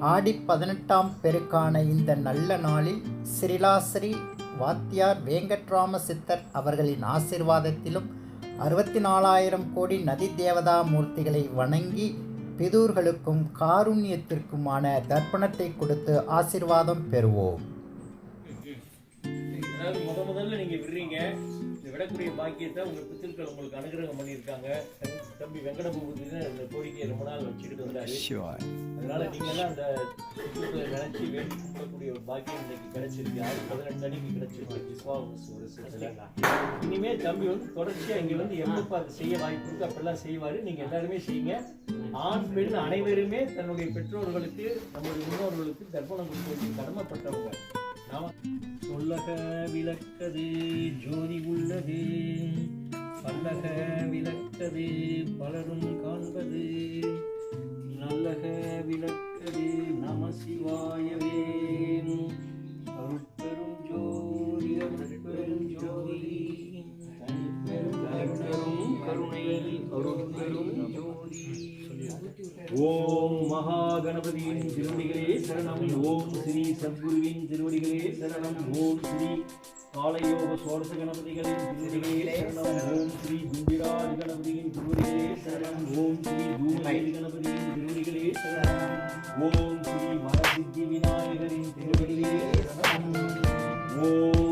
ஆடி பதினெட்டாம் பெருக்கான இந்த நல்ல நாளில் ஸ்ரீலாஸ்ரீ வாத்தியார் வேங்கட்ராம சித்தர் அவர்களின் ஆசிர்வாதத்திலும் அறுபத்தி நாலாயிரம் கோடி நதி தேவதா மூர்த்திகளை வணங்கி பிதூர்களுக்கும் காருண்யத்திற்குமான தர்ப்பணத்தை கொடுத்து ஆசிர்வாதம் பெறுவோம். விடக்கூடிய பாக்கியத்தை உங்க பித்திருக்கள் உங்களுக்கு அனுகிரகம் பண்ணியிருக்காங்க. தம்பி- தம்பி வெங்கட பூபதினு அந்த கோரிக்கையை ரொம்ப நாள் வச்சுக்கிட்டு வந்தாரு. அதனால நீங்க எல்லாம் அந்த பித்திருக்களை நினைச்சு வேண்டி கும்பிடக்கூடிய ஒரு பாக்கியம் இன்னைக்கு கிடைச்சிருக்கு. ஆறு பதினெட்டு அன்னைக்கு கிடைச்சிருக்கு. விஸ்வாவசு ஒரு சிலத்துல இனிமே தம்பி வந்து தொடர்ச்சியா இங்க வந்து எப்பப்ப அது செய்ய வாய்ப்பு இருக்கு. அப்பெல்லாம் செய்வாரு. நீங்க எல்லாருமே செய்யுங்க. ஆண் பெண் அனைவருமே தன்னுடைய பெற்றோர்களுக்கு நம்முடைய முன்னோர்களுக்கு தர்ப்பணம் கொடுக்க கடமைப்பட்டவங்க. சொல்லக விளக்கது ஜோதி உள்ளது பல்லக விளக்கது பலரும் காண்பது. நல்லக விளக்கது நம சிவாயவே அருட்பெரும் ஜோதி அருட்பெரும் ஜோதி. தனிப்பெரும் கருணை அருட்பெரும் ஜோதி. ஓம் மகா கணபதியின் திருவடிகளே சரணம். ஓம் ஸ்ரீ சத்குருவின் திருவடிகளே சரணம். ஓம் ஸ்ரீ காலயோக சோரச கணபதிகளின் திருவடிகளே சரணம். ஓம் ஸ்ரீ குண்டிராஜ் கணபதியின் திருவடிகளே சரணம். ஓம் ஸ்ரீ தூமகேது கணபதியின் திருவடிகளே சரணம். ஓம் ஸ்ரீ வரசித்தி விநாயகரின் திருவடிகளே சரணம். ஓம்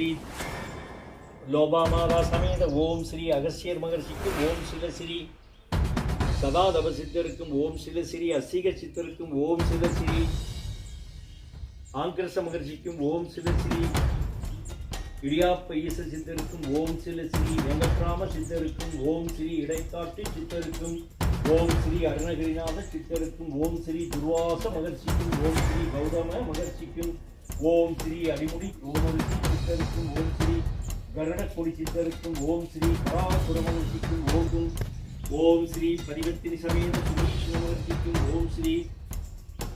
ஸ்ரீ லோபாமாதா சமேத ஓம் ஸ்ரீ அகஸ்தியர் மகர்ஷிக்கும் ஓம் சில ஸ்ரீ சதாதவ சித்தருக்கும் ஓம் சில ஸ்ரீ அசிக சித்தருக்கும் ஓம் சில ஸ்ரீ மகர்ஷிக்கும் ஓம் சில ஸ்ரீ இடியாப்ப ஈச சித்தருக்கும் ஓம் சில ஸ்ரீ வெங்கட்ராம சித்தருக்கும் ஓம் ஸ்ரீ இடைக்காட்டு சித்தருக்கும் ஓம் ஸ்ரீ அருணகிரிநாத சித்தருக்கும் ஓம் ஸ்ரீ துர்வாச மகர்ஷிக்கும் ஓம் ஸ்ரீ கௌதம மகர்ஷிக்கும் ஓம் ஸ்ரீ அடிமுடி ஓமரிஷி சித்தருக்கும் ஓம் ஸ்ரீ கருடக்கொடி சித்தருக்கும் ஓம் ஸ்ரீ பராசுர மகர்ஷிக்கும் ஓம் ஓம் ஸ்ரீ பரிவர்த்தினி சமேத சுமீஸ்வர ஓம் ஸ்ரீ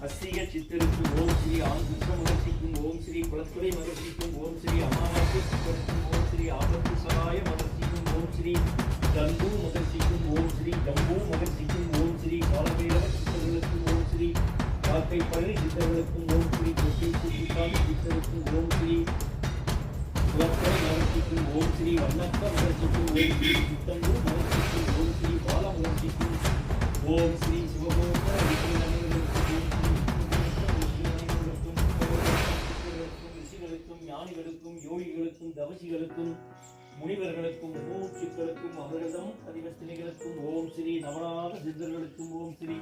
அஸ்திக சித்தருக்கும் ஓம் ஸ்ரீ ஆங்குஷ்ட மகர்ஷிக்கும் ஓம் ஸ்ரீ குலத்துறை மகர்ஷிக்கும் ஓம் ஸ்ரீ அமாவாசை சித்தருக்கும் ஓம் ஸ்ரீ ஆபத்து சகாய மகர்ஷிக்கும் ஓம் ஸ்ரீ தம்பு மகர்ஷிக்கும் ஓம் ஸ்ரீ தம்பு மகர்ஷிக்கும் ஓம் ஸ்ரீ காலபேரவ சித்தர்களுக்கும் ஓம் ஸ்ரீ காக்கை பழனி சித்தர்களுக்கும் ஓம் ஸ்ரீ கொட்டி குட்டிக்காமி சித்தருக்கும் ஓம் ஸ்ரீ குலத்துறை மகர்ஷிக்கும் ஓம் ஸ்ரீ வண்ணப்ப மலர்ச்சிக்கும் ஓம் ஸ்ரீ சித்தம்பூர் மலர்ச்சிக்கும் ஓம் ஸ்ரீ பால மலர்ச்சிக்கும் ஓம் ஸ்ரீ சிவகோபுர ரிஷிகளுக்கும் ஞானிகளுக்கும் யோகிகளுக்கும் தவசிகளுக்கும் முனிவர்களுக்கும் மூச்சுக்களுக்கும் அவர்களிடம் பதிவத்தினிகளுக்கும் ஓம் ஸ்ரீ நவநாத சித்தர்களுக்கும் ஓம் ஸ்ரீ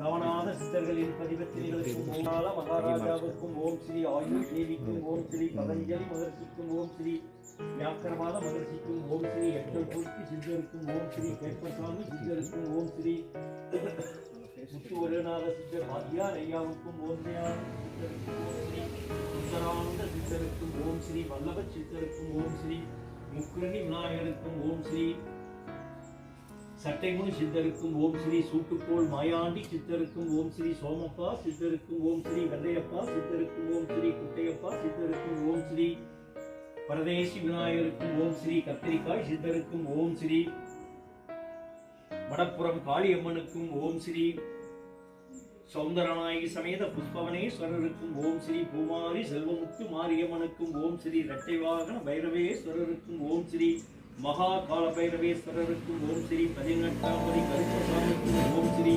நவநாத சித்தர்களின் பதிவத்தினிகளுக்கும் ஓமால மகாராஜாவுக்கும் ஓம் ஸ்ரீ ஆயுள் தேவிக்கும் ஓம் ஸ்ரீ பதஞ்சலி மகர்ஷிக்கும் ஓம் ஸ்ரீ வியாக்கரவாத மகர்ஷிக்கும் ஓம் ஸ்ரீ எட்டல் பூர்த்தி சித்தருக்கும் ஓம் ஸ்ரீ கேட்பசாமி சித்தருக்கும் ஓம் ஸ்ரீ முத்துவரநாத சித்தர் வாத்தியார் ஐயாவுக்கும் ஓம் சித்தருக்கும் ஓம் ஸ்ரீ சுந்தரானந்த சித்தருக்கும் ஓம் ஸ்ரீ வல்லப சித்தருக்கும் ஓம் ஸ்ரீ முக்குரணி விநாயகருக்கும் ஓம் ஸ்ரீ சட்டைமுனி சித்தருக்கும் ஓம் ஸ்ரீ சூட்டுக்கோள் மாயாண்டி சித்தருக்கும் ஓம் ஸ்ரீ சோமப்பா சித்தருக்கும் ஓம் ஸ்ரீ வெள்ளையப்பா சித்தருக்கும் ஓம் ஸ்ரீ குட்டையப்பா சித்தருக்கும் ஓம் ஸ்ரீ பரதேசி விநாயகருக்கும் ஓம் ஸ்ரீ கத்திரிக்காய் சித்தருக்கும் ஓம் ஸ்ரீ வடப்புறம் காளியம்மனுக்கும் ஓம் ஸ்ரீ சௌந்தரநாயகி சமேத புஷ்பவனேஸ்வரருக்கும் ஓம் ஸ்ரீ பூமாரி செல்வமுத்து மாரியம்மனுக்கும் ஓம் ஸ்ரீ இரட்டை வாகன பைரவேஸ்வரருக்கும் ஓம் ஸ்ரீ மகா கால பைரவேஸ்வரருக்கும் ஓம் ஸ்ரீ பதினெட்டாம்பதி கருப்பசாமிக்கும் ஓம் ஸ்ரீ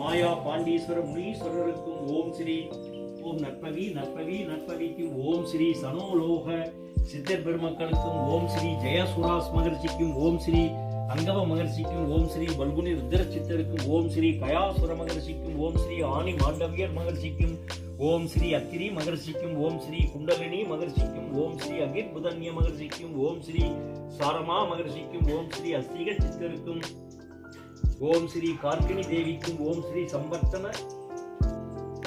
மாயா பாண்டீஸ்வர முனீஸ்வரருக்கும் ஓம் ஸ்ரீ ஓம் நற்பவி நற்பவி நற்பவிக்கும் ஓம் ஸ்ரீ சனோலோக சித்தர் பெருமக்களுக்கும் ஓம் ஸ்ரீ ஜெயசுராஸ் மகர்ஜிக்கும் ஓம் ஸ்ரீ அங்கவ மகர்ஷிக்கும் ஓம் ஸ்ரீ பல்குனி ருத்ர சித்தருக்கும் ஓம் ஸ்ரீ கயாசுர மகர்ஷிக்கும் ஓம் ஸ்ரீ ஆணி மாண்டவியர் மகர்ஷிக்கும் ஓம் ஸ்ரீ அத்திரி மகர்ஷிக்கும் ஓம் ஸ்ரீ குண்டலினி மகர்ஷிக்கும் ஓம் ஸ்ரீ அகிர் புதன்ய மகர்ஷிக்கும் ஓம் ஸ்ரீ சாரமா மகர்ஷிக்கும் ஓம் ஸ்ரீ அஸ்திக சித்தருக்கும் ஓம் ஸ்ரீ கார்கினி தேவிக்கும் ஓம் ஸ்ரீ சம்பர்த்தன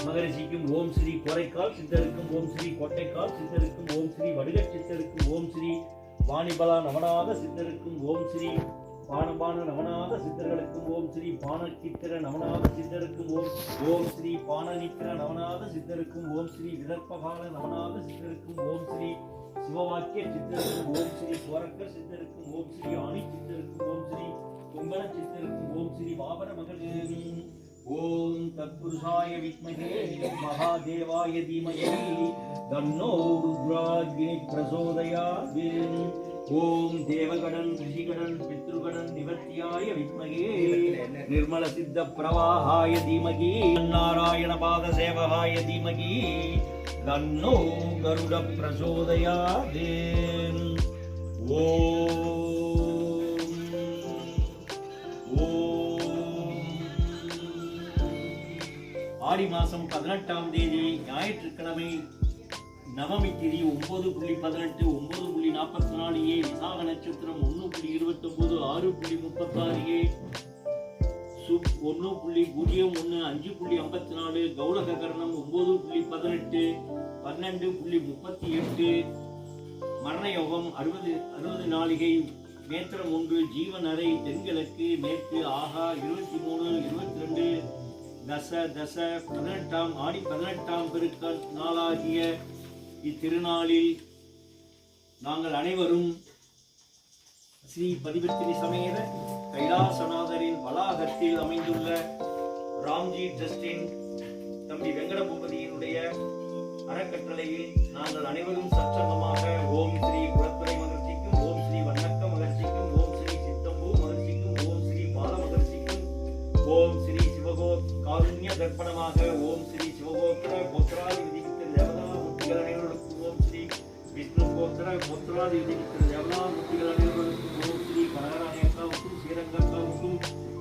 மகரிஷிக்கும் ஓம் ஸ்ரீ கோரைக்கால் சித்தருக்கும் ஓம் ஸ்ரீ கோட்டைக்கால் சித்தருக்கும் ஓம் ஸ்ரீ வடுக சித்தருக்கும் ஓம் ஸ்ரீ வாணிபலா நவநாத சித்தருக்கும் ஓம் ஸ்ரீ பானபான நமநாத சித்தர்களுக்கும் ஓம் ஸ்ரீ பானகித்திர நவநாத சித்தருக்கும் ஓம் ஓம் ஸ்ரீ பானநித்திர நவநாத சித்தருக்கும் ஓம் ஸ்ரீ விதர்ப்பகால நவநாத சித்தருக்கும் ஓம் ஸ்ரீ சிவவாக்கிய சித்தருக்கும் ஓம் ஸ்ரீ சுவரக்கர் சித்தருக்கும் ஓம் ஸ்ரீ ஆணி சித்தருக்கும் ஓம் ஸ்ரீ கும்பல சித்தருக்கும் ஓம் ஸ்ரீ வாபர மகன் ஓம் தத்புருஷாய வித்மகே மகாதேவாய தீமகே தன்னோ ருத்ராகினி பிரசோதயா ஓம் தேவகணன் ரிஷிகணன் பித்ருகணன் நிவர்த்தியாய வித்மகே. நிர்மல சித்த பிரவாகாய தீமகி நாராயண பாத சேவகாய தீமகி. தன்னோ கருட பிரசோதயாத். ஓம். ஆடி மாசம் பதினெட்டாம் தேதி ஞாயிற்றுக்கிழமை நவமி திதி ஒன்பது புள்ளி பதினெட்டு ஒன்பது புள்ளி நாற்பத்தி நாலு ஏ விசாக நட்சத்திரம் ஒன்று புள்ளி இருபத்தி ஒன்பது ஆறு புள்ளி முப்பத்தாறு ஏ சுப் ஒன்று புள்ளி பூஜ்ஜியம் ஒன்று அஞ்சு புள்ளி ஐம்பத்தி நாலு கௌலக கரணம் ஒன்பது புள்ளி பதினெட்டு பன்னெண்டு புள்ளி முப்பத்தி எட்டு மரண யோகம் அறுபது அறுபது நாளிகை நேத்திரம் ஒன்று ஜீவன் அறை தென்கிழக்கு மேற்கு ஆகா இருபத்தி மூணு இருபத்தி ரெண்டு தச தச பதினெட்டாம் ஆடி பதினெட்டாம் பெருக்க நாளாகிய இத்திருநாளில் நாங்கள் அனைவரும் ஸ்ரீ பதிவித்திரி சமேத கைலாசநாதரின் வளாகத்தில் அமைந்துள்ள ராம்ஜி ட்ரஸ்டின் தம்பி வெங்கடபூபதியினுடைய அறக்கட்டளையில் நாங்கள் அனைவரும் சச்சங்கமாக ஓம் ஸ்ரீ குலத்துறை மகிழ்ச்சிக்கும் ஓம் ஸ்ரீ வண்ணக்க மகிழ்ச்சிக்கும் ஓம் ஸ்ரீ சித்தம்பூ மகிழ்ச்சிக்கும் ஓம் ஸ்ரீ பால மகிழ்ச்சிக்கும். ஓம் ஸ்ரீ சிவகோ காருண்ய தர்ப்பணமாக ஓம் ஸ்ரீ சிவகோத்திர கோத்திராதி ஸ்ரீரங்க அக்காவுக்கும்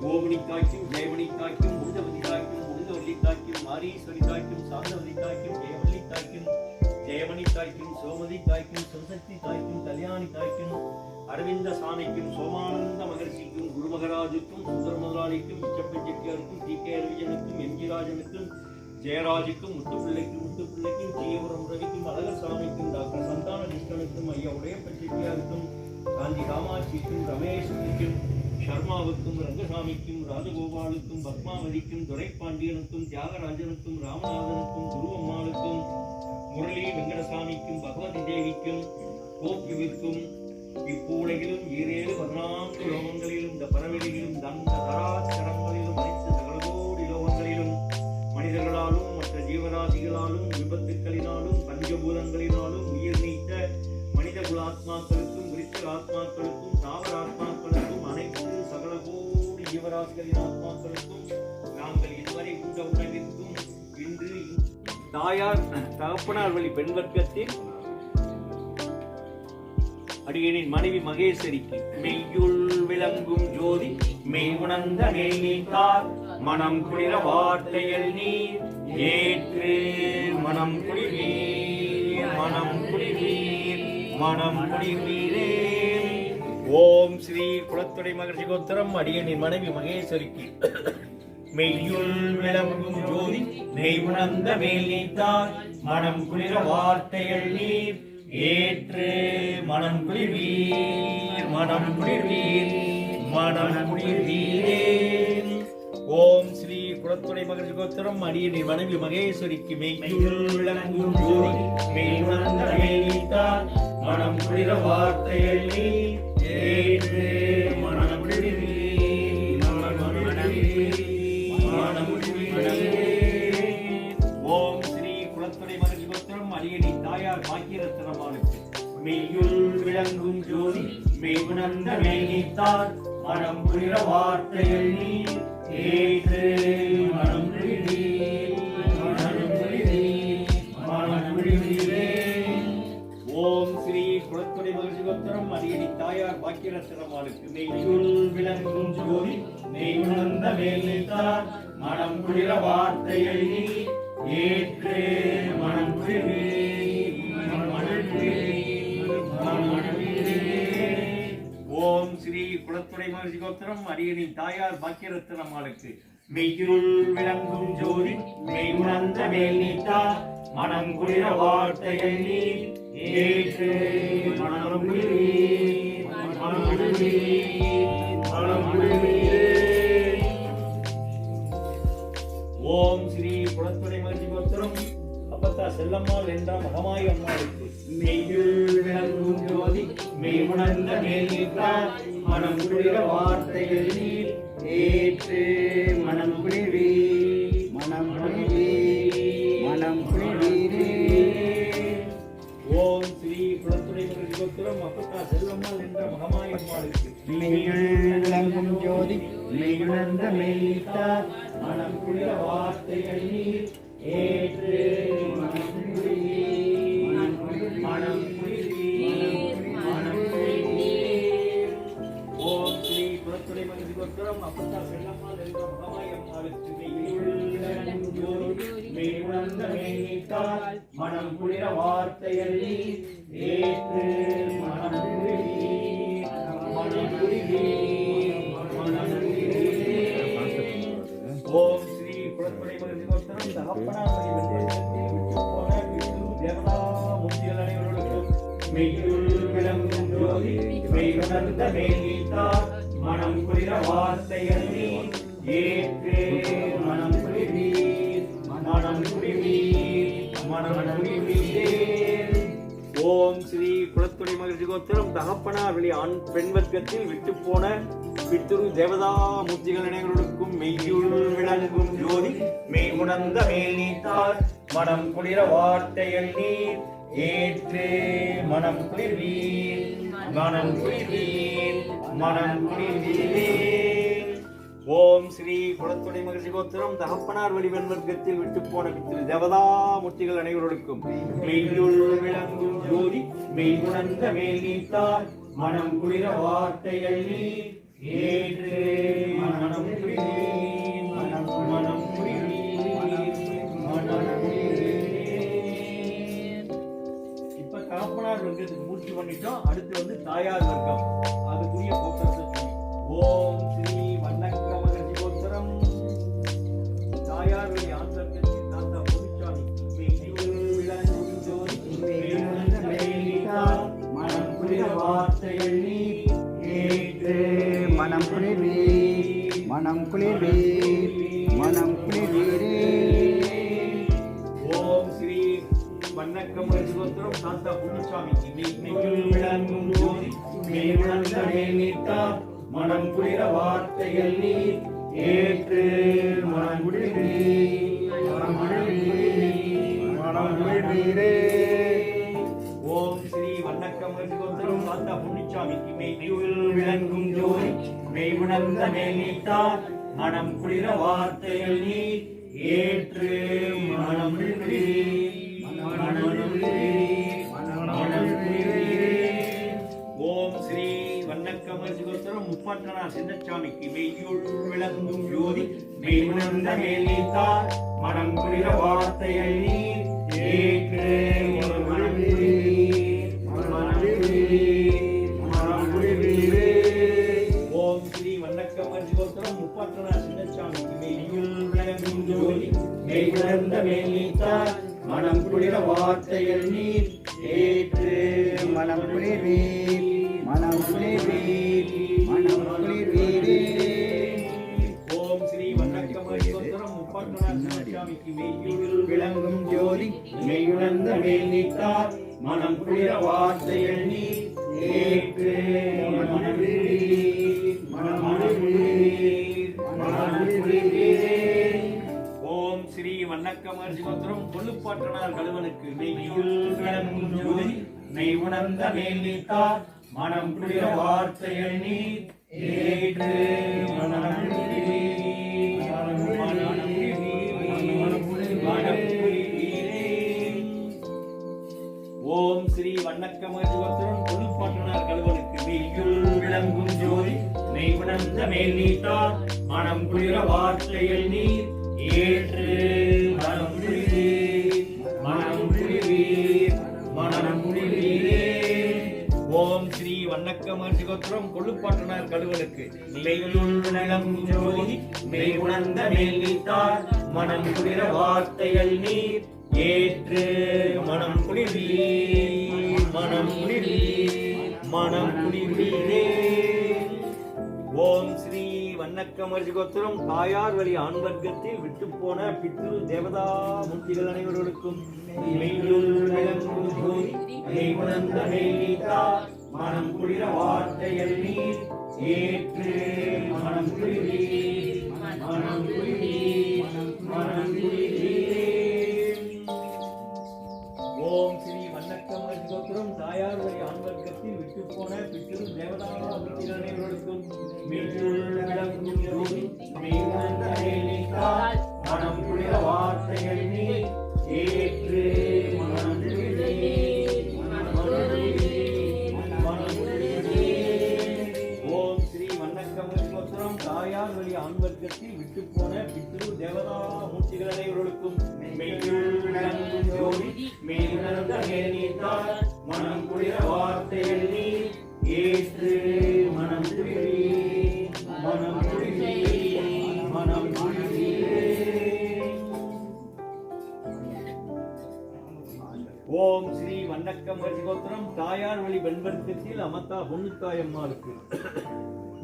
ஓமணி காய்க்கும் ஜெயமணி காய்க்கும் முடிந்தவதி காய்க்கும் முடிந்தவள்ளி காய்க்கும் மாரீஸ்வரி காய்க்கும் சாந்தவதி காய்க்கும் ஜெயவள்ளி காய்க்கும் ஜெயமணி காய்க்கும் சோமதி காய்க்கும் சிவசக்தி காய்க்கும் கல்யாணி காய்க்கும் அரவிந்த சாமிக்கும் சோமானந்த மகர்ஷிக்கும் குரு மகராஜுக்கும் சுந்தர முதலாளிக்கும் மிச்சப்பன் டி கே ரவிஜனுக்கும் எம்ஜி ராஜனுக்கும் ஜெயராஜுக்கும் முத்துப்பிள்ளைக்கும் முத்துப்பிள்ளைக்கும் ஜீவரம் ரவிக்கும் அழகர் காந்தி காமாட்சிக்கும் ரமேஷுக்கும் சர்மாவுக்கும் ரங்கசாமிக்கும் ராஜகோபாலுக்கும் பத்மாவதிக்கும் துரைப்பாண்டியனுக்கும் தியாகராஜனுக்கும் ராமநாதனுக்கும் குருவம்மாளுக்கும் முரளி வெங்கடசாமிக்கும் பகவதி தேவிக்கும் கோக்கிவிற்கும் இப்பூலையிலும் ஈரேழு பதினான்கு லோகங்களிலும் இந்த பறவைகளிலும் தந்த தராச்சரங்களிலும் அனைத்து சகலகோடி லோகங்களிலும் மனிதர்களாலும் மற்ற ஜீவராசிகளாலும் விபத்துக்களினாலும் பஞ்சபூதங்களினாலும் உயிர் நீத்த மனித குலாத்மாக்கள் ஆத்மாக்களுக்கும் தாவர ஆத்மாக்களுக்கும் அனைத்து சகல கோடி ஜீவராசிகளின் ஆத்மாக்களுக்கும் நாங்கள் இதுவரை உண்ட உணவிற்கும் இன்று தாயார் தகப்பனார் வழி பெண் வர்க்கத்தில் அடியனின் மனைவி மகேஸ்வரிக்கு மெய்யுள் விளங்கும் ஜோதி மெய் உணர்ந்த நெய்நீத்தார் மனம் குளிர வார்த்தையில் நீர் ஏற்று மனம் குளிர் மனம் குளிர் மனம் குளிர்வீரே ஓம் ஸ்ரீ குலத்துறை மகர்ஷி கோத்திரம் அடியனின் மனைவி மகேஸ்வரிக்கு. மெய்யுள் விளங்கும் ஜோதி மெய் உணர்ந்த மேல் நீத்தார். மனம் குளிர வார்த்தைகள் நீர் ஏற்று மனம் குளிர்வீர். மனம் குளிர்வீர். மனம் குளிர்வீரே. ஓம் ஸ்ரீ குலத்துறை மகர்ஷி கோத்திரம் அடியனின் மனைவி மகேஸ்வரிக்கு மெய்யுள் விளங்கும் ஜோதி மெய் உணர்ந்த மேல் நீத்தார். மனம் புரிகிற வார்த்தையை நீ கேட்டு மனம் புரிவி ஸ்ரீ குலத்துறை மகன் சுபத்திரம் அரியணி தாயார் பாக்கியரத்னமானுக்கு மெய்யுள் விளங்கும் ஜோதி மெய் உணர்ந்த மெய்னித்தார் மனம் புரிகிற வார்த்தையில் நீ மனம் புரிவி மகிழ்ச்சிகோத்திரம் அரியணி தாயார் பாக்கியரத்திரமாளுக்கு மெய்யுள் விளங்கும் ஜோதி மெய் உணர்ந்த மேல் நின்றார் மனம் குளிர வார்த்தையை ஏற்று மனம் குளிர்வே ஓம் ஸ்ரீ குளத்துறை மகிழ்ச்சிகோத்திரம் அரியணி தாயார் பாக்கியரத்திரமாளுக்கு மெய்யுள் விளங்கும் ஜோதி மெய் உணர்ந்த மேல் நீத்தார் மனம் குளிர வார்த்தையை நீ ஏற்று மனம் ஓம் ஸ்ரீ குளத்துறை மகிழ்ச்சி கோத்திரம் அப்பத்தா செல்லம்மாள் என்ற மகமாய் அம்மாளுக்கு. மெய்யுள் விளங்கும் ஜோதி மெய் உணர்ந்த மேல் மனம் குளிர வார்த்தைகள் நீர் ஏற்று மனம் குளிரே மனம் குளிரே விளங்கும் ஜோதி மெய்யுணர்ந்த மெய்த்தார் மனம் குளிர வார்த்தைகள் நீர் ஏற்று மனம் மனம் ஓம் ஸ்ரீ மகிழ்ச்சி அப்பத்தா செல்லம்மாள் என்ற மெய்யுணர்ந்த மெய்த்தார் மனம் குளிர வார்த்தைகள் நீர் ஏற்று மனம் குளிரே மனம் குளிரே மனம் குளிரே கோத்திரம் தகப்பனா வெளி ஆண் பெண் வர்க்கத்தில் விட்டு போன பித்துரு தேவதா மூர்த்திகள் இணைகளுக்கும் மெய்யுள் விளங்கும் ஜோதி. மெய் உணர்ந்த மேல் நீத்தார் மனம் குளிர வார்த்தைகள் நீர். ஏற்று மனம் குளிர்வீர் மனம் குளிர்வீர் மனம் குளிர்வீர் ஓம் ஸ்ரீ குளத்துறை மகிழ்ச்சி கோத்திரம் தகப்பனார் வடிவன் வர்க்கத்தில் விட்டு போன திரு தேவதா மூர்த்திகள் அனைவருக்கும் மெய்யுள் விளங்கும் ஜோதி மெய் உணர்ந்த மேல் நீத்தார் மனம் குளிர வார்த்தைகள் நீ ஏற்று மனம் மனம் மனம் இப்ப தகப்பனார் வர்க்கத்துக்கு மூர்த்தி பண்ணிட்டோம். அடுத்து வந்து தாயார் வர்க்கம். அதுக்குரிய போக்கத்தை ஓம் மனம் குளிரே மனம் குளிரே ஓம் ஸ்ரீ வண்ணக்கம் கோத்திரம் சாந்தா மெய் மெய்யுள் விளங்கும் ஜோதி உணர்ந்த நீத்தார். மனம் குளிர வார்த்தைகள் நீ ஏற்று மனம் குளிரே மனம் குளிரே மனம் குளிரே ஓம் ஸ்ரீ வண்ணக்கம் கோத்திரம் சாந்தா புண்ணிசாமிக்கு மெய்யுள் விளங்கும் ஜோதி மெய் உணர்ந்த நீத்தார் மனம் குளிர வார்த்தைகள் நீ ஏற்று மனம் மனம் குளிரே மனம் குளிரே ஓம் ஸ்ரீ வண்ணக்கமர்ஜி கோத்திரம் முப்பட்டனார் சின்னச்சாமிக்கு மெய்யுள் விளங்கும் ஜோதி. மெய் உணர்ந்த மேல் நீத்தார் மனம் குளிர வார்த்தைகள் நீ ஏற்று வார்த்தைகள் நீர் ஏற்று மனம் குளிர்வீர் மனம் குளிர்வீர் மனம் குளிர்வீரே ஓம் ஸ்ரீ வண்ணக்கமரி கோத்திரம் முப்பட்டனார் மெய்யுள் விளங்கும் ஜோதி மெய்யுணர்ந்த மேல் நீத்தார் மனம் குளிர வார்த்தைகள் சிவத்திரம் கழுவனுக்கு மெய் உணர்ந்த மேலித்தார் மனம் குளிர வார்த்தைகள் நீ ஏற்று மனம் ஓம் ஸ்ரீ வண்ணக்கமர்ஜோத்திரம் புதுப்பாட்டனார் கழுவனுக்கு மெய்யுள் விளங்கும் ஜோதி மெய் உணர்ந்த மேல் நீட்டார் மனம் குளிர வார்த்தையில் நீர் ஏற்று ஓம் ஸ்ரீ வண்ணக்கமர்ஜோத்திரம் கொள்ளுப்பாட்டனார் கழுவனுக்கு மெய்யுள் ஜோதி மெய் உணர்ந்த மேல் நீத்தார் மனம் குளிர வார்த்தைகள் நீர். ஏற்று மனம் குளிர்வீர் மனம் குளிர்வீர் மனம் குளிர்வீரே. ஓம் ஸ்ரீ வண்ணக்கமர்ஜிகோத்திரம் தாயார் வழி ஆண்வர்க்கத்தில் விட்டு போன பித்ரு தேவதா மூர்த்திகள் அனைவர்களுக்கும். மனம் குளிர வார்த்தைகள் நீர். ஏற்று மனம் குளிர்வீர் மனம் குளிர்வீர் மனம் குளிர்வீரே ஓம் ஸ்ரீ வண்ணக்கமல கோத்திரம் தாயார் வழி ஆண்வர்க்கத்தில் விட்டு போன பித்திரு தேவதான மூர்த்திகள் அனைவர்களுக்கும். சமத்தா பொன்னுத்தாயம்மாளுக்கு.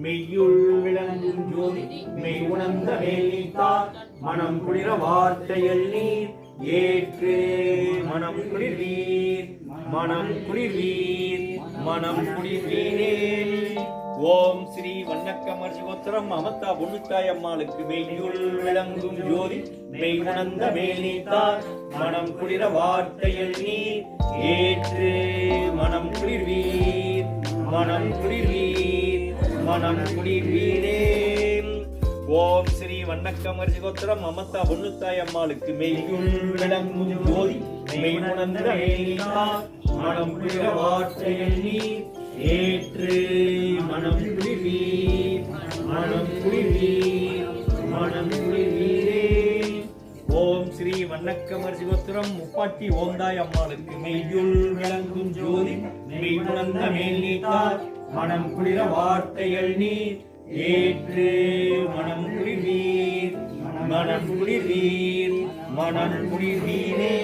மெய்யுள் விளங்கும் ஜோதி மெய் உணர்ந்த மேலித்தார் மனம் குளிர வார்த்தையில் நீர் ஏற்று மனம் குளிர்வீர் மனம் குளிர்வீர் மனம் குளிர்வீரே ஓம் ஸ்ரீ வண்ணக்கமர் சிவோத்திரம் அமத்தா பொன்னுத்தாயம்மாளுக்கு மெய்யுள் விளங்கும் ஜோதி மெய் உணர்ந்த மேலித்தார் மனம் குளிர வார்த்தையில் நீர் ஏற்று மனம் குளிர்வீர் மனம் குளிர்வீர் மனம் குளிர்வீரே ஓம் ஸ்ரீ வண்ணக்கமர்ஜி கோத்திரம் மமதா பொண்ணுத்தாய் அம்மாளுக்கு மெய்யுள் விளங்கும் ஜோதி மெய் உணர்ந்த மனம் குளிர வார்த்தைகள் நீர் ஏற்று மனம் குளிர்வீர் மனம் குளிர்வீர் மனம் குளிர்வீர் ஓம் ஸ்ரீ வண்ணக்கமர் சிவத்திரம் முப்பாட்டி ஓந்தாய் அம்மாளுக்கு மெய்யுள் விளங்கும் ஜோதி. மெய் உணர்ந்த மேல் நீத்தார் மனம் குளிர வார்த்தைகள் நீர். ஏற்று மனம் குளிர்வீர் மனம் குளிர்வீர் மனம் குளிர்வீரே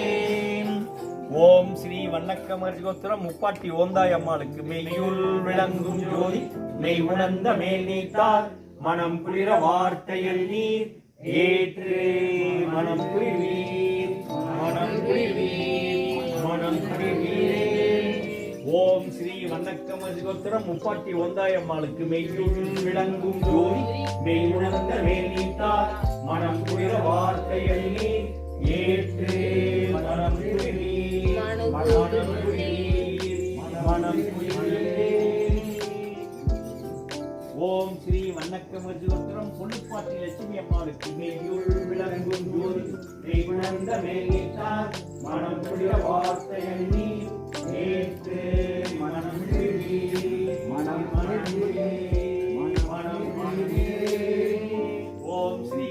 ஓம் ஸ்ரீ வண்ணக்கமர் கோத்திரம் முப்பாட்டி ஓந்தாய் அம்மாளுக்கு மெய்யுள் விளங்கும் ஜோதி. மெய் உணர்ந்த மேல் நீத்தார் மனம் குளிர வார்த்தைகள் நீர். ஏற்று மனம் குளிர்வீர். மனம் குளிர்வீர். மனம் குளிர்வீரே. ஓம் ஸ்ரீ வண்ணக்கமர் கோத்திரம் முப்பாட்டி ஒந்தாயம்மாளுக்கு மெய்யுள் விளங்கும் ஜோதி. மெய் உணர்ந்த மேலீட்டார் மனம் குளிர வார்த்தை அள்ளி ஏற்று மனம் குளிர்வீர். மனம் வணக்கமது வண்ணக்கமர்ஜோத்திரம் பொன்னுப்பாட்டி லட்சுமி அம்மாளுக்கு மெய்யுள் விளங்கும் ஜோதி மெய் மேலேட்டார் மனம் குளிர வார்த்தை நீ நேற்று மனம் குளிரீர் மனம் குளிரீர் மனம் குளிரீர் ஓம் ஸ்ரீ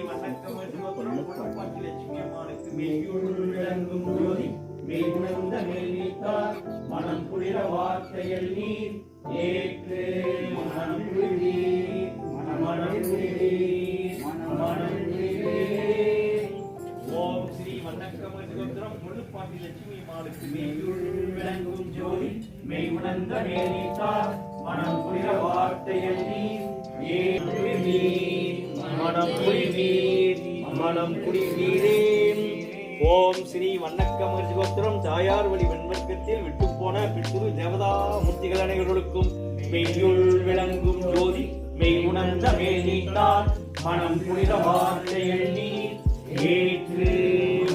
லட்சுமி அம்மாளுக்கு மெய்யுள் விளங்கும் ஜோதி மனம் குளிர வார்த்தையில் நீர் ஏற்று மனம் குளிரீர் ஓம் ஸ்ரீ வண்ணக்கமர்கோத்திரம் லட்சுமி விளங்கும் ஜோதி மெய் உணர்ந்த மனம் நீர் ஏற்று மனம் குளிரீர் மனம் குளிரீரே ஓம் ஸ்ரீ வண்ணக்கமர் தாயார் வழி வெண்மக்கத்தில் விட்டு போன பித்ரு தேவதா மூர்த்திகள் அனைவர்களுக்கும் மெய்யுள் விளங்கும் ஜோதி. மெய் உணர்ந்த மனம் புனித வார்த்தை எண்ணி ஏற்று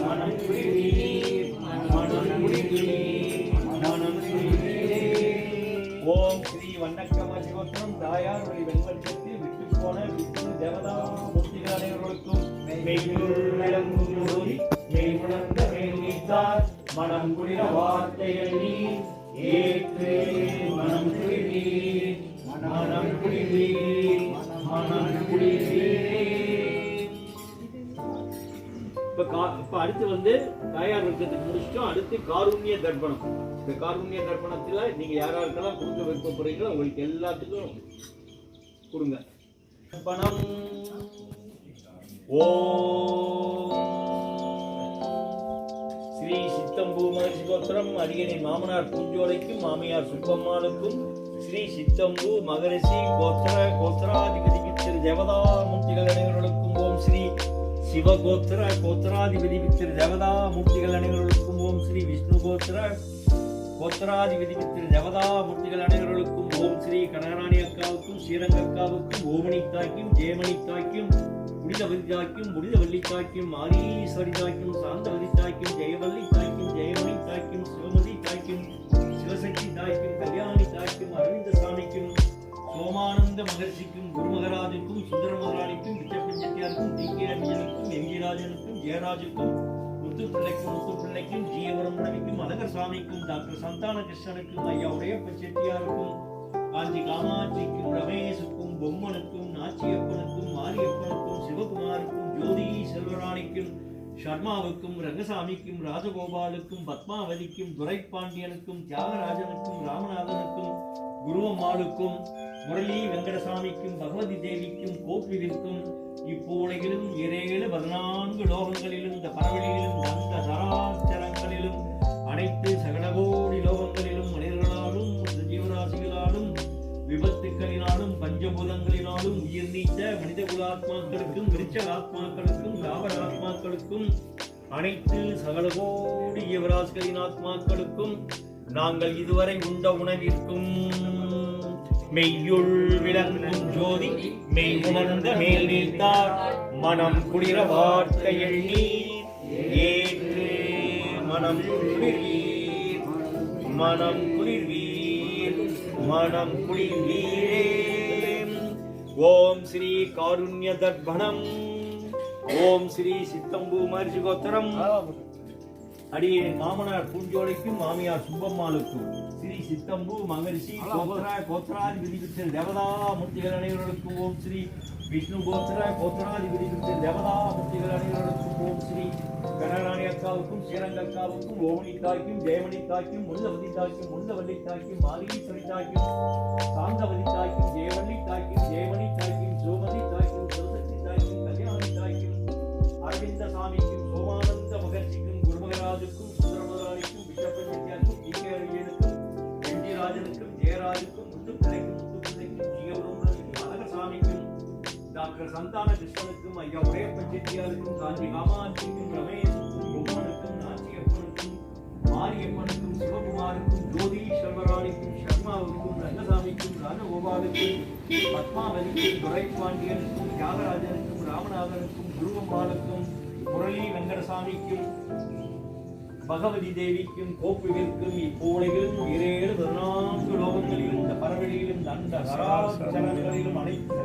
மனம் புரிவி மனம் குளிரீர் மனம் குளிரீரே ஓம் ஸ்ரீ வண்ணக்கம சிவக்கம் தாயார் வழி வெண்வட்டத்தில் விட்டு போன விஷ்ணு தேவதா மூர்த்திகள் அனைவர்களுக்கும் மெய்யுள் விளங்கும் ஜோதி மெய் உணர்ந்த மனம் புனித வார்த்தை எண்ணி ஏற்று மனம் குளிர் மனம் குளிர் மனம் இப்ப கா- இப்ப அடுத்து வந்து தாயார் விருத்தத்துக்கு முடிச்சிட்டோம். அடுத்து காருண்ய தர்ப்பணம். இந்த காருண்ய தர்ப்பணத்துல நீங்க யாராருக்கெல்லாம் கொடுக்க விருப்பப்படுறீங்களோ உங்களுக்கு எல்லாத்துக்கும் கொடுங்க. தர்ப்பணம். ஓ. ஸ்ரீ சித்தம்பூ மகர்ஷி கோத்திரம் அடியனின் மாமனார் பூஞ்சோலைக்கும் மாமியார் சுப்பம்மாளுக்கும் ஸ்ரீ சித்தம்பு மகரிஷி கோத்திர கோத்திராதிபதி திரு தேவதாமூர்த்திகள் அனைவர்களுக்கும் ஓம் ஸ்ரீ சிவகோத்திர கோத்திராதிபதி திரு தேவதாமூர்த்திகள் அனைவர்களுக்கும் ஓம் ஸ்ரீ விஷ்ணு கோத்திர கோத்திராதிபதி திரு தேவதாமூர்த்திகள் அனைவர்களுக்கும் ஓம் ஸ்ரீ கனகராணி அக்காவுக்கும் ஸ்ரீரங்க அக்காவுக்கும் ஓமணி தாக்கியும் ஜெயமணி தாக்கியும் புனித புனிதவதி தாக்கியும் புனிதவல்லி தாக்கியும் ஆரீஸ்வரி தாக்கியும் சாந்தவதி தாக்கியும் ஜெயவள்ளி தாக்கியும் ஜெயமணி தாக்கியும் சிவமதி தாக்கியும் சிவசக்தி தாய்க்கும் கல்யாணி தாய்க்கும் அரவிந்த சாமிக்கும் சோமானந்த மகர்ஷிக்கும் குருமகராஜுக்கும் சுந்தர முதலாளிக்கும் விஜயப்பன் செட்டியாருக்கும் டி கே அஞ்சனுக்கும் எம் ஜி ராஜனுக்கும் ஜெயராஜுக்கும் முத்து பிள்ளைக்கும் முத்து பிள்ளைக்கும் ஜீவரம் ரவிக்கும் அழகர் சாமிக்கும் டாக்டர் சந்தான கிருஷ்ணனுக்கும் ஐயா உடையப்ப செட்டியாருக்கும் காஞ்சி காமாட்சிக்கும் ரமேஷுக்கும் பொம்மனுக்கும் நாச்சியப்பனுக்கும் மாரியப்பனுக்கும் சிவகுமாருக்கும் ஜோதி செல்வராணிக்கும் சர்மாவுக்கும் ரங்கசாமிக்கும் ராஜகோபாலுக்கும் பத்மாவதிக்கும் துரைப்பாண்டியனுக்கும் தியாகராஜனுக்கும் ராமநாதனுக்கும் குருவம்மாளுக்கும் முரளி வெங்கடசாமிக்கும் பகவதி தேவிக்கும் கோப்பிலிருக்கும் இப்போ உலகிலும் ஏழு பதினான்கு லோகங்களிலும் இந்த பரவலிலும் அந்த பஞ்சபூதங்களினாலும் உயிர் நீத்த மனித குலாத்மாக்களுக்கும் விரிச்சல் ஆத்மாக்களுக்கும் தாவர ஆத்மாக்களுக்கும் அனைத்து சகலகோடி ஜீவராசிகளின் ஆத்மாக்களுக்கும் நாங்கள் இதுவரை உண்ட உணவிற்கும் மெய்யுள் விளங்கும் ஜோதி மெய் உணர்ந்த மேல் நீத்தார் மனம் குளிர வார்த்தையில் நீர் ஏற்று மனம் குளிர்வீர். மனம் குளிர்வீர் மனம் குளிர்வீரே. ஓம் ஸ்ரீ காருண்ய தர்ப்பணம் ஓம் ஸ்ரீ சித்தம்பூ மகர்ஷி கோத்திரம் அடியேன் மாமனார் பூஞ்சோலைக்கும் மாமியார் சுப்பம்மாளுக்கும் ஸ்ரீ சித்தம்பு மகரிஷி கோத்திர கோத்திராதிபதி பெற்ற தேவதா மூர்த்திகள் அனைவர்களுக்கும் ஓம் ஸ்ரீ விஷ்ணு கோத்திர கோத்திராதிபதி பெற்ற தேவதா மூர்த்திகள் அனைவர்களுக்கும் ஓம் ஸ்ரீ கனராணி அக்காவுக்கும் ஸ்ரீரங்க அக்காவுக்கும் ஓமணி தாய்க்கும் ஜெயமணி தாய்க்கும் முள்ளவதி தாய்க்கும் முள்ளவல்லி தாய்க்கும் மாரீஸ்வரி தாய்க்கும் சாந்தவதி தாய்க்கும் ஜெயவல்லி தாய்க்கும் ஜெயமணி தாய்க்கும் சோமதி தாய்க்கும் தங்கள் சந்தான கிருஷ்ணனுக்கும் ஐயா ஒரே பட்சத்தியாருக்கும் காஞ்சி காமாட்சிக்கும் ரமேஷுக்கும் பொம்மனுக்கும் நாச்சியப்பனுக்கும் மாரியப்பனுக்கும் சிவகுமாருக்கும் ஜோதி சர்வராணிக்கும் சர்மாவுக்கும் ரங்கசாமிக்கும் ராஜகோபாலுக்கும் பத்மாவதிக்கும் துரைப்பாண்டியனுக்கும் தியாகராஜனுக்கும் ராமநாதனுக்கும் குருவம்பாலுக்கும் முரளி வெங்கடசாமிக்கும் பகவதி தேவிக்கும் கோப்புவிற்கும் இப்போலையிலும் இரேழு பதினான்கு லோகங்களிலும் இந்த பறவைகளிலும் அந்த சராசரங்களிலும் அனைத்து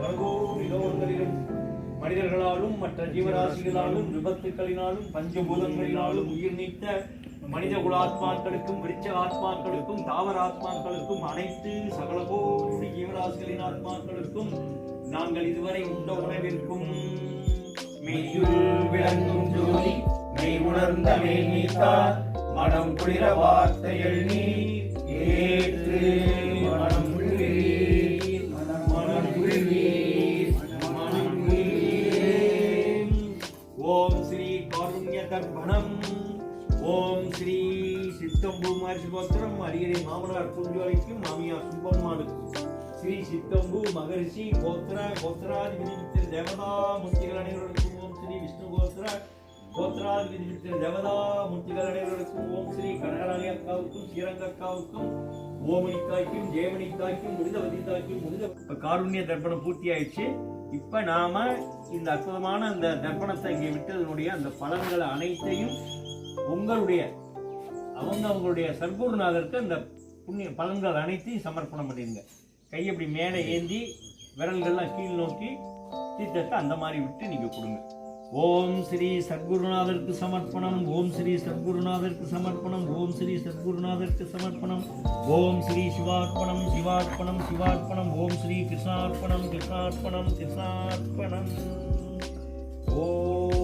லோகங்களிலும் மனிதர்களாலும் மற்ற ஜீவராசிகளாலும் விபத்துக்களினாலும் பஞ்சபூதங்களினாலும் உயிர் நீத்த மனித குலாத்மாக்களுக்கும் விருட்ச ஆத்மாக்களுக்கும் தாவர ஆத்மாக்களுக்கும் அனைத்து சகலகோடி ஜீவராசிகளின் ஆத்மாக்களுக்கும் நாங்கள் இதுவரை உண்ட உணவிற்கும் மெய்யுள் விளங்கும் ஜோதி. மெய் உணர்ந்த மேல் நீத்தார். மனம் குளிர வார்த்தைகள் நீ ஏற்று மனம் குளிரீர். மனம் குளிரீர். மனம் குளிரீர். ஓம் ஸ்ரீ காருண்ய தர்ப்பணம் ஓம் ஸ்ரீ சித்தம்பு மகர்ஷி பத்திரம் அரியணை மாமனார் பூஞ்சோலைக்கும் மாமியார் சுப்பம்மாளுக்கும் ஸ்ரீ சித்தம்பு மகர்ஷி கோத்ரா கோத்திராதிபதி திரு தேவதா முத்திகள் அனைவரும் கோத்திராதிபதி தேவதா மூர்த்திகள் அனைவருக்கும் ஓம் ஸ்ரீ கனகராணி அக்காவுக்கும் ஸ்ரீரங்க அக்காவுக்கும் ஓமணி தாய்க்கும் ஜெயமணி தாய்க்கும் முடிதவதி தாய்க்கும் முடித இப்ப காருண்ய தர்ப்பணம் பூர்த்தி ஆயிடுச்சு இப்போ நாம் இந்த அற்புதமான அந்த தர்ப்பணத்தை இங்கே விட்டதனுடைய அந்த பலன்கள் அனைத்தையும் உங்களுடைய அவங்க அவங்களுடைய சர்க்குருநாதருக்கு அந்த புண்ணிய பலன்கள் அனைத்தையும் சமர்ப்பணம் பண்ணிடுங்க. கை அப்படி மேலே ஏந்தி விரல்கள்லாம் கீழ் நோக்கி தீர்த்தத்தை அந்த மாதிரி விட்டு நீங்கள் கொடுங்க. ஓம் ஸ்ரீ சத்குருநாதருக்கு சமர்ப்பணம். ஓம் ஸ்ரீ சத்குருநாதருக்கு சமர்ப்பணம். ஓம் ஸ்ரீ சத்குருநாதருக்கு சமர்ப்பணம். ஓம் ஸ்ரீ சிவார்ப்பணம். சிவார்ப்பணம். சிவார்ப்பணம். ஓம் ஸ்ரீ கிருஷ்ணார்ப்பணம். கிருஷ்ணார்ப்பணம். கிருஷ்ணார்ப்பணம். ஓம்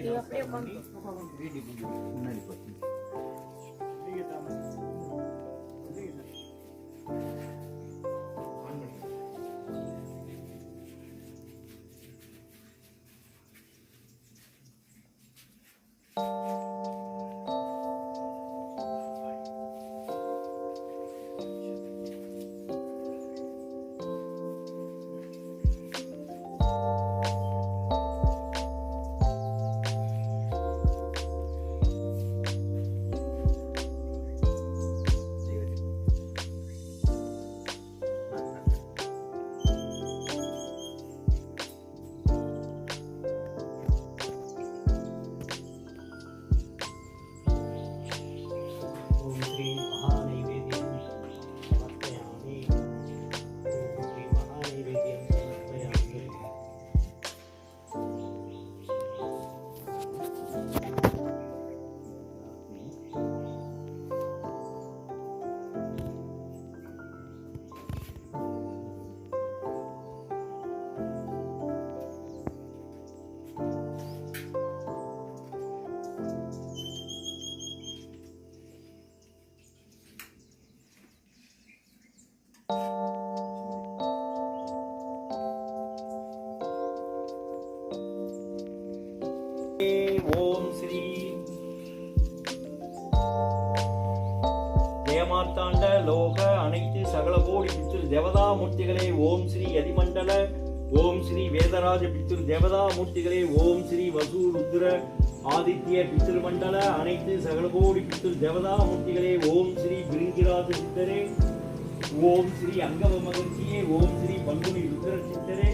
¿Qué es lo que es? ஓம் ஸ்ரீ ஜெயமார்த்தாண்ட லோக அனைத்து சகல கோடி பித்திரு தேவதா மூர்த்திகளே ஓம் ஸ்ரீ அதிமண்டல ஓம் ஸ்ரீ வேதராஜ பித்திரு தேவதா மூர்த்திகளே ஓம் ஸ்ரீ வசு ருத்ர ஆதித்ய பித்திருமண்டல அனைத்து சகல கோடி பித்ரு தேவதா மூர்த்திகளே ஓம் ஸ்ரீ பிரிங்கிராஜ சித்தரே ஓம் ஸ்ரீ அங்கவ மகர்ஷியே ஓம் ஸ்ரீ பங்குனி ருத்ர சித்தரே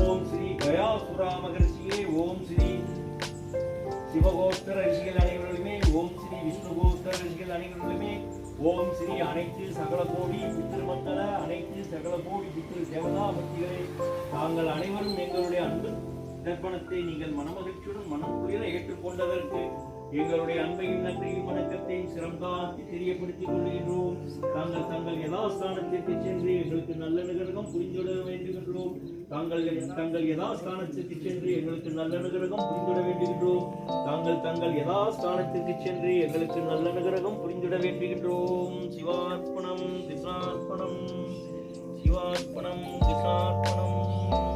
ஓம் ஸ்ரீ கயாசுரா மகர்ஷியே ஓம் ஸ்ரீ சிவகோஸ்தர ரிஷிகள் அனைவர்களுமே ஓம் ஸ்ரீ விஷ்ணு விஷ்ணுகோஸ்தர ரிஷிகள் அனைவர்களுமே ஓம் ஸ்ரீ அனைத்து சகல கோடி பித்திருமண்டல அனைத்து சகல கோடி பித்திரு தேவதா பக்திகளே தாங்கள் அனைவரும் எங்களுடைய அன்பு தர்ப்பணத்தை நீங்கள் மனமகிழ்ச்சியுடன் மனம் குளிர ஏற்றுக்கொண்டதற்கு எங்களுடைய அன்பையும் நன்றியும் வணக்கத்தையும் சிறந்தாக்கி தெரியப்படுத்திக் கொள்கின்றோம். தாங்கள் தங்கள் யதாஸ்தானத்திற்கு சென்று எங்களுக்கு நல்ல நிகழ்கம் புரிந்துவிட வேண்டுகின்றோம். தாங்கள் தங்கள் யதாஸ்தானத்திற்கு சென்று எங்களுக்கு நல்ல நகரகம் புரிந்துட வேண்டுகின்றோம். தாங்கள் தங்கள் யதாஸ்தானத்திற்கு சென்று எங்களுக்கு நல்ல நகரகம் புரிந்துட வேண்டுகின்றோம். சிவார்ப்பணம் திசார்ப்பணம் சிவார்ப்பணம் திசார்ப்பணம்.